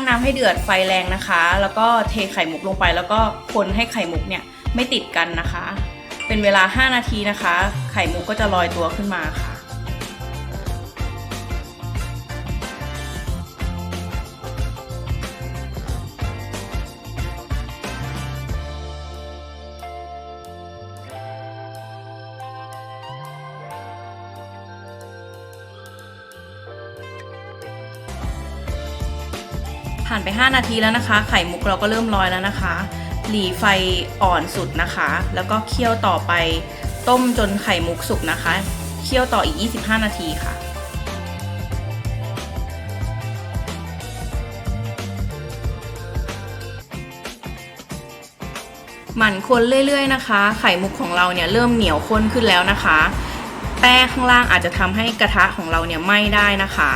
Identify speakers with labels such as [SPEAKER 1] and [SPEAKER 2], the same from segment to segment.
[SPEAKER 1] งน้ำให้เดือดไฟแรงนะคะ แล้วก็เทไข่มุกลงไป แล้วก็คนให้ไข่มุกเนี่ยไม่ติดกันนะคะ เป็นเวลา 5 นาทีนะคะ ไข่มุกก็จะลอยตัวขึ้นมาค่ะ ผ่านไป 5 นาทีแล้วนะคะ ไข่มุกเราก็เริ่มลอยแล้วนะคะ หลีไฟอ่อนสุดนะคะ แล้วก็เคี่ยวต่อไปต้มจนไข่มุกสุกนะคะ เคี่ยวต่ออีก 25 นาทีค่ะหมั่นคนเรื่อยๆนะคะ ไข่มุกของเราเนี่ยเริ่มเหนียวข้นขึ้นแล้วนะคะ แป้งข้างล่างอาจจะทำให้กระทะของเราเนี่ยไหม้ได้นะคะ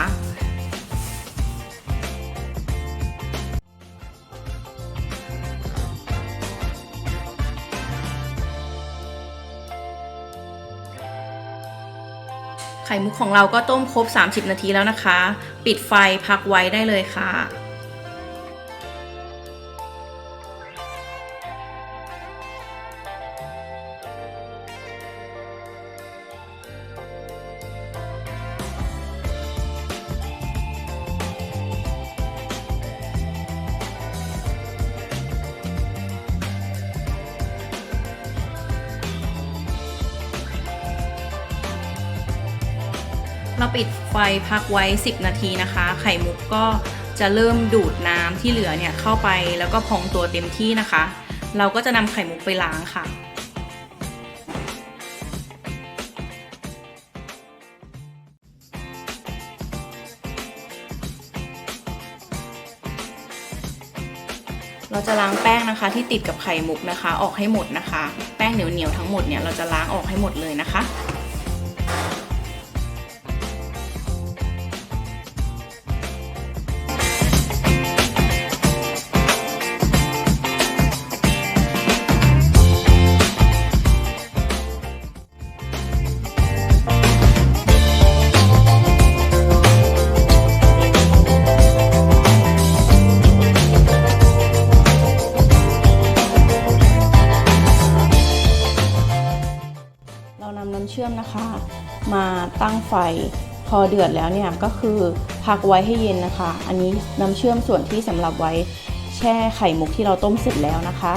[SPEAKER 1] ข่มุกของเราก็ต้มครบ 30 นาทีแล้วนะคะ ปิดไฟพักไว้ได้เลยค่ะ เราปิดไฟพักไว้ 10 นาทีนะคะ ไข่มุกก็จะเริ่มดูดน้ำที่เหลือเนี่ยเข้าไปแล้วก็พองตัวเต็มที่นะคะ เราก็จะนำไข่มุกไปล้างค่ะ เราจะล้างแป้งนะคะที่ติดกับไข่มุกนะคะ ออกให้หมดนะคะ แป้งเหนียวๆทั้งหมดเนี่ยเราจะล้างออกให้หมดเลยนะคะ ชื่อมนะคะ มาตั้งไฟพอเดือดแล้วเนี่ยก็คือพักไว้ให้เย็นนะคะ อันนี้น้ำเชื่อมส่วนที่สำหรับไว้แช่ไข่มุกที่เราต้มเสร็จแล้วนะคะ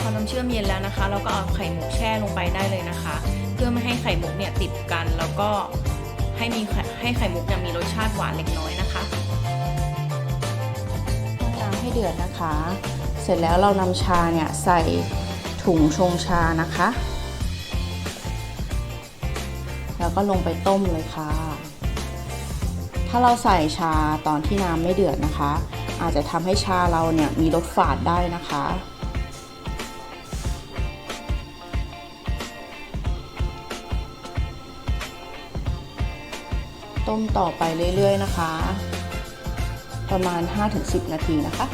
[SPEAKER 1] พอน้ำเชื่อมเย็นแล้วนะคะ เราก็เอาไข่มุกแช่ลงไปได้เลยนะคะ เพื่อไม่ให้ไข่มุกเนี่ยติดกันแล้วก็ให้มีให้ไข่มุกเนี่ยมีรสชาติหวานเล็กน้อยนะคะตั้งน้ำให้เดือดนะคะ เสร็จแล้วเรานำชาเนี่ยใส่ถุงชงชานะคะ แล้วก็ลงไปต้มเลยค่ะ ถ้าเราใส่ชาตอนที่น้ำไม่เดือดนะคะ อาจจะทำให้ชาเราเนี่ยมีรสฝาดได้นะคะต้มต่อไปเรื่อยๆนะคะ ประมาณ 5-10 นาทีนะคะ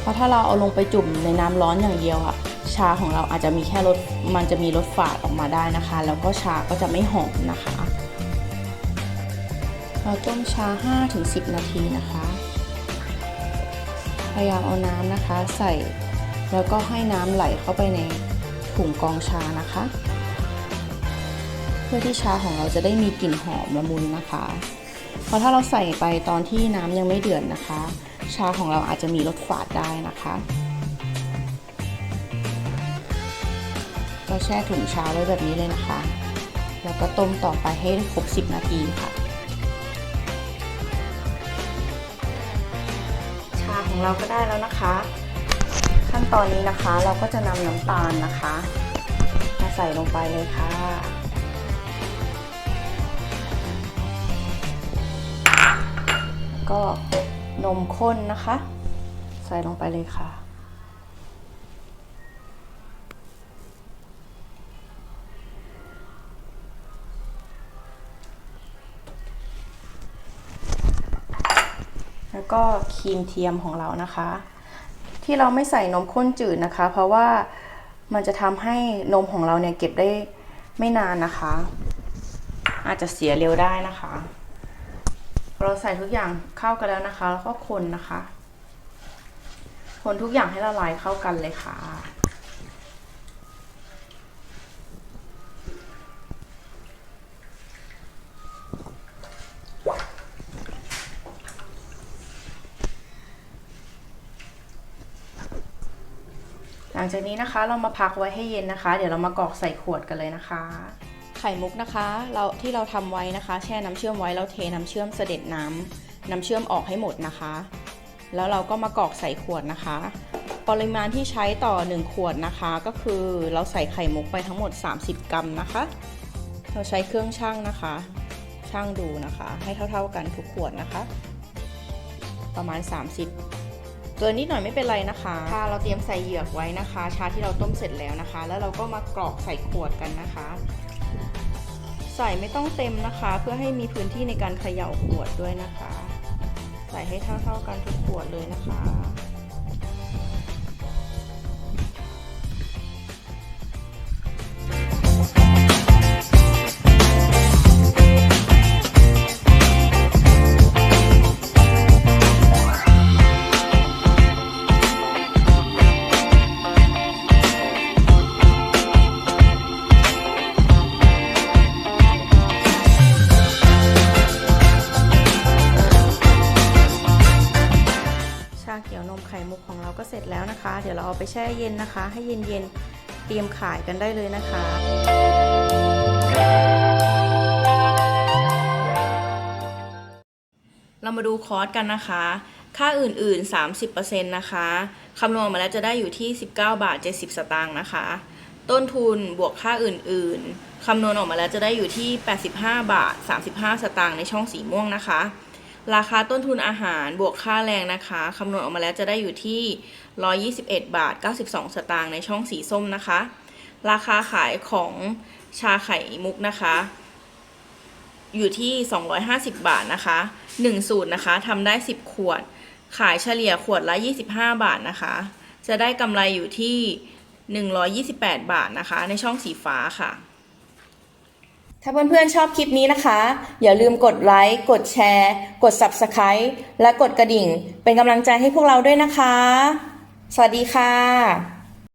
[SPEAKER 1] เพราะถ้าเราเอาลงไปจุ่มในน้ำร้อนอย่างเดียวอะชาของเราอาจจะมีแค่รสมันจะมีรสฝาดออกมาได้นะคะ แล้วก็ชาก็จะไม่หอมนะคะ เราต้มชา 5-10 นาทีนะคะ พยายามเอาน้ำนะคะ ใส่แล้วก็ให้น้ำไหลเข้าไปในถุงกองชานะคะ เพื่อที่ชาของเราจะได้มีกลิ่นหอมละมุนนะคะ เพราะถ้าเราใส่ไปตอนที่น้ำยังไม่เดือดนะคะ ชาของเราอาจจะมีรสฝาดได้นะคะก็แช่ถุงชาไว้แบบนี้เลยนะคะ แล้วก็ต้มต่อไปให้ครบ 10 นาทีค่ะ ชาของเราก็ได้แล้วนะคะ ขั้นตอนนี้นะคะเราก็จะนำน้ำตาลนะคะ มาใส่ลงไปเลยค่ะ ก็นมข้นนะคะ ใส่ลงไปเลยค่ะ แล้วก็ครีมเทียมของเรานะคะ ที่เราไม่ใส่นมข้นจืดนะคะ เพราะว่ามันจะทำให้นมของเราเนี่ยเก็บได้ไม่นานนะคะ อาจจะเสียเร็วได้นะคะ เราใส่ทุกอย่างเข้ากันแล้วนะคะ แล้วก็คนนะคะ คนทุกอย่างให้ละลายเข้ากันเลยค่ะ หลังจากนี้นะคะเรามาพักไว้ให้เย็นนะคะ เดี๋ยวเรามากรอกใส่ขวดกันเลยนะคะ ไข่มุกนะคะเราที่เราทำไว้นะคะ แช่น้ำเชื่อมไว้เราเทน้ำเชื่อมเสด็จน้ำน้ำเชื่อมออกให้หมดนะคะ แล้วเราก็มากรอกใส่ขวดนะคะ ปริมาณที่ใช้ต่อ 1 ขวดนะคะ ก็คือเราใส่ไข่มุกไปทั้งหมด 30 กรัมนะคะ เราใช้เครื่องชั่งนะคะชั่งดูนะคะ ให้เท่าๆกันทุกขวดนะคะ ประมาณ 30เกินนิดหน่อยไม่เป็นไรนะคะชาเราเตรียมใส่เหยือกไว้นะคะ ชาที่เราต้มเสร็จแล้วนะคะ แล้วเราก็มากรอกใส่ขวดกันนะคะ ใส่ไม่ต้องเต็มนะคะ เพื่อให้มีพื้นที่ในการเขย่าขวดด้วยนะคะ ใส่ให้เท่าๆกันทุกขวดเลยนะคะ เดี๋ยวเราเอาไปแช่เย็นนะคะ ให้เย็นๆเตรียมขายกันได้เลยนะคะ เรามาดูคอร์สกันนะคะ ค่าอื่นๆ 30%นะคะคำนวณมาแล้วจะได้อยู่ที่ 19 บาท 70 สตางค์นะคะ ต้นทุนบวกค่าอื่นๆคำนวณออกมาแล้วจะได้อยู่ที่ 85 บาท 35 สตางค์ในช่องสีม่วงนะคะ ราคาต้นทุนอาหารบวกค่าแรงนะคะคำนวณออกมาแล้วจะได้อยู่ที่ 121 บาท 92 สตางค์ในช่องสีส้มนะคะ ราคาขายของชาไข่มุกนะคะ อยู่ที่ 250 บาทนะคะ 1 สูตรนะคะทำได้ 10 ขวด ขายเฉลี่ยขวดละ 25 บาทนะคะ จะได้กำไรอยู่ที่ 128 บาทนะคะ ในช่องสีฟ้าค่ะ ถ้าเพื่อนๆชอบคลิปนี้นะคะ อย่าลืมกดไลค์ กดแชร์ กด Subscribe และกดกระดิ่ง เป็นกำลังใจให้พวกเราด้วยนะคะ สวัสดีค่ะ